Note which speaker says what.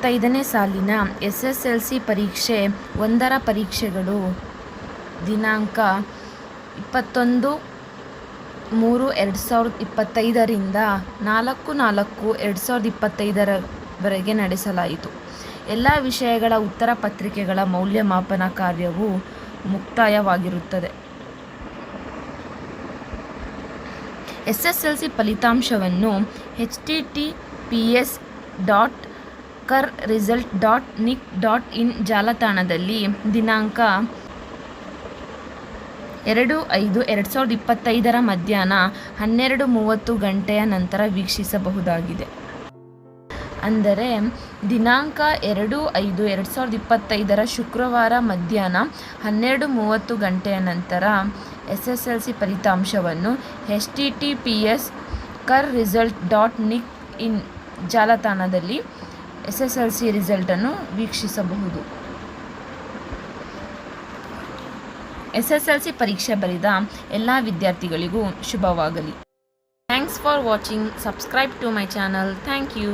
Speaker 1: ಇಪ್ಪತ್ತೈದನೇ ಸಾಲಿನ S S L C ಪರೀಕ್ಷೆ ಒಂದರ ಪರೀಕ್ಷೆಗಳು. ದಿನಾಂಕ ಇಪ್ಪತ್ತೊಂದು ಮೂರು ಎರಡು ಸಾವಿರದ ಇಪ್ಪತ್ತೈದರಿಂದ ನಾಲ್ಕು ನಾಲ್ಕು ಎರಡು ಸಾವಿರದ ಇಪ್ಪತ್ತೈದರವರೆಗೆ ನಡೆಸಲಾಯಿತು. ಎಲ್ಲ ವಿಷಯಗಳ ಉತ್ತರ ಪತ್ರಿಕೆಗಳ ಮೌಲ್ಯಮಾಪನ ಕಾರ್ಯವು ಮುಕ್ತಾಯವಾಗಿರುತ್ತದೆ. ಎಸ್ ಎಸ್ ಎಲ್ ಸಿ ಫಲಿತಾಂಶವನ್ನು H T T P S dot kar result dot nic dot in ಜಾಲತಾಣದಲ್ಲಿ ದಿನಾಂಕ ಎರಡು ಐದು ಎರಡು ಸಾವಿರದ ಇಪ್ಪತ್ತೈದರ ಮಧ್ಯಾಹ್ನ ಹನ್ನೆರಡು ಮೂವತ್ತು ಗಂಟೆಯ ನಂತರ ವೀಕ್ಷಿಸಬಹುದಾಗಿದೆ. ಅಂದರೆ ದಿನಾಂಕ ಎರಡು ಐದು ಎರಡು ಸಾವಿರದ ಇಪ್ಪತ್ತೈದರ ಶುಕ್ರವಾರ ಮಧ್ಯಾಹ್ನ ಹನ್ನೆರಡು ಮೂವತ್ತು ಗಂಟೆಯ ನಂತರ ಎಸ್ ಎಸ್ ಎಲ್ ಸಿ ಫಲಿತಾಂಶವನ್ನು H T T P S kar result dot nic in ಜಾಲತಾಣದಲ್ಲಿ ಎಸ್ ಎಸ್ ಎಲ್ ಸಿ ರಿಸಲ್ಟನ್ನು ವೀಕ್ಷಿಸಬಹುದು. ಎಸ್ ಎಸ್ ಎಲ್ ಸಿ ಪರೀಕ್ಷೆ ಬರೆದ ಎಲ್ಲ ವಿದ್ಯಾರ್ಥಿಗಳಿಗೂ ಶುಭವಾಗಲಿ. Thanks for watching subscribe to my channel thank you